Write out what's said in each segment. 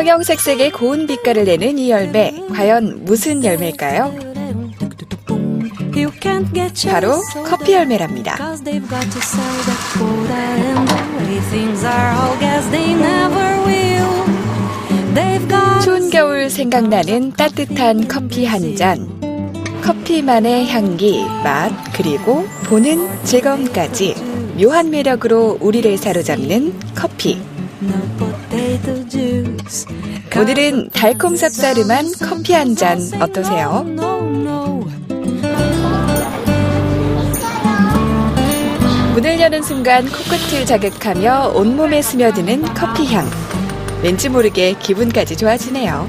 형형색색의 고운 빛깔을 내는 이 열매, 과연 무슨 열매일까요? 바로 커피 열매랍니다. 추운 겨울 생각나는 따뜻한 커피 한 잔. 커피만의 향기, 맛, 그리고 보는 즐거움까지 묘한 매력으로 우리를 사로잡는 커피. 오늘은 달콤 쌉싸름한 커피 한 잔 어떠세요? 문을 여는 순간 코끝을 자극하며 온몸에 스며드는 커피 향. 왠지 모르게 기분까지 좋아지네요.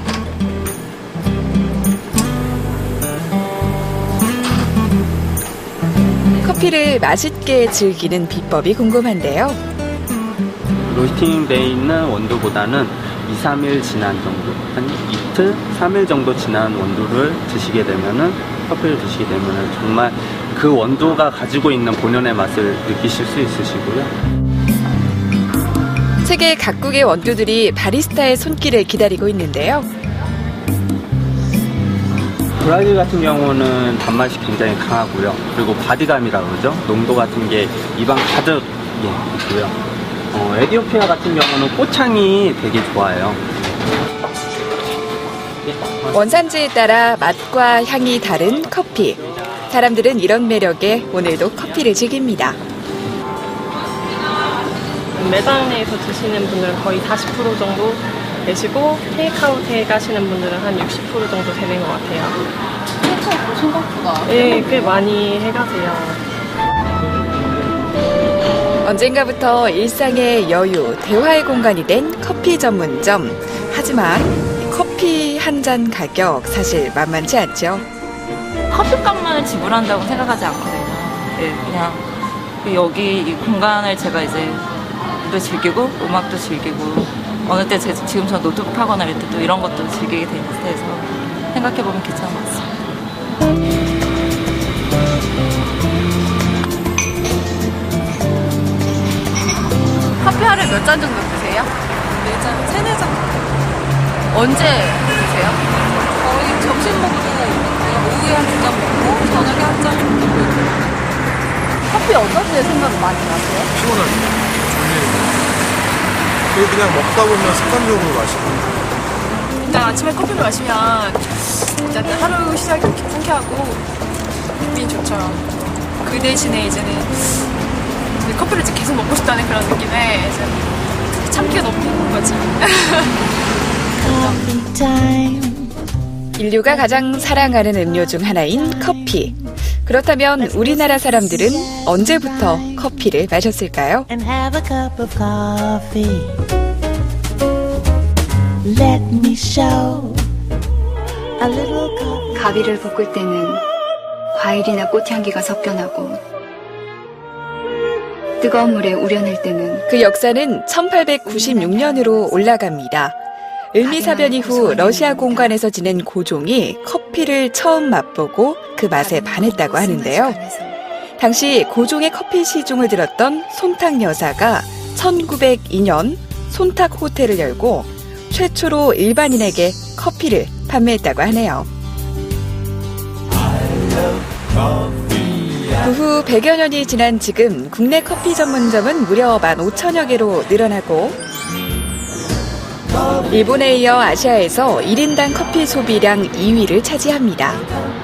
커피를 맛있게 즐기는 비법이 궁금한데요. 로스팅돼 있는 원두보다는 2, 3일 지난 정도, 한 이틀, 3일 정도 지난 원두를 드시게 되면은 커피를 드시게 되면은 정말 그 원두가 가지고 있는 본연의 맛을 느끼실 수 있으시고요. 세계 각국의 원두들이 바리스타의 손길을 기다리고 있는데요. 브라질 같은 경우는 단맛이 굉장히 강하고요. 그리고 바디감이라고 그러죠. 농도 같은 게 입안 가득 예, 있고요. 어, 에디오피아 같은 경우는 꽃향이 되게 좋아요. 예, 원산지에 따라 맛과 향이 다른 커피. 사람들은 이런 매력에 오늘도 커피를 즐깁니다. 매장 내에서 드시는 분들은 거의 40% 정도 되시고 테이크아웃에 가시는 분들은 한 60% 정도 되는 것 같아요. 생각보다 생각보다 네, 꽤 많이 해가세요. 언젠가부터 일상의 여유, 대화의 공간이 된 커피 전문점. 하지만 커피 한 잔 가격 사실 만만치 않죠. 커피값만을 지불한다고 생각하지 않거든요. 네, 그냥 여기 이 공간을 제가 이제 또 즐기고 음악도 즐기고 어느 때 제, 지금처럼 노트북 하거나 이럴 때 또 이런 것도 즐기게 돼서 생각해보면 괜찮은 것같 커피 하루에 몇 잔 정도 드세요? 네 잔, 세네 잔. 언제 드세요? 거의 점심 먹고, 오후에 한 두 잔 먹고, 저녁에 한 잔. 커피 어떤 데 생각을 많이 나세요? 피곤할 때. 그리고 그냥 먹다 보면 습관적으로 마시고. 일단 아침에 커피를 마시면, 일단 하루 시작이 이렇게 상쾌하고, 기분이 좋죠. 그 대신에 이제는, 이제 커피를 계속 먹고 싶다는 그런 느낌에, 참기가 너무 힘든 거지. 인류가 가장 사랑하는 음료 중 하나인 커피. 그렇다면 우리나라 사람들은 언제부터 커피를 마셨을까요? 가비를 볶을 때는 과일이나 꽃향기가 섞여나고 뜨거운 물에 우려낼 때는 그 역사는 1896년으로 올라갑니다. 을미사변 이후 러시아 공간에서 지낸 고종이 커피를 처음 맛보고 그 맛에 반했다고 하는데요. 당시 고종의 커피 시중을 들었던 손탁 여사가 1902년 손탁 호텔을 열고 최초로 일반인에게 커피를 판매했다고 하네요. 그 후 100여 년이 지난 지금 국내 커피 전문점은 무려 15,000여 개로 늘어나고 일본에 이어 아시아에서 1인당 커피 소비량 2위를 차지합니다.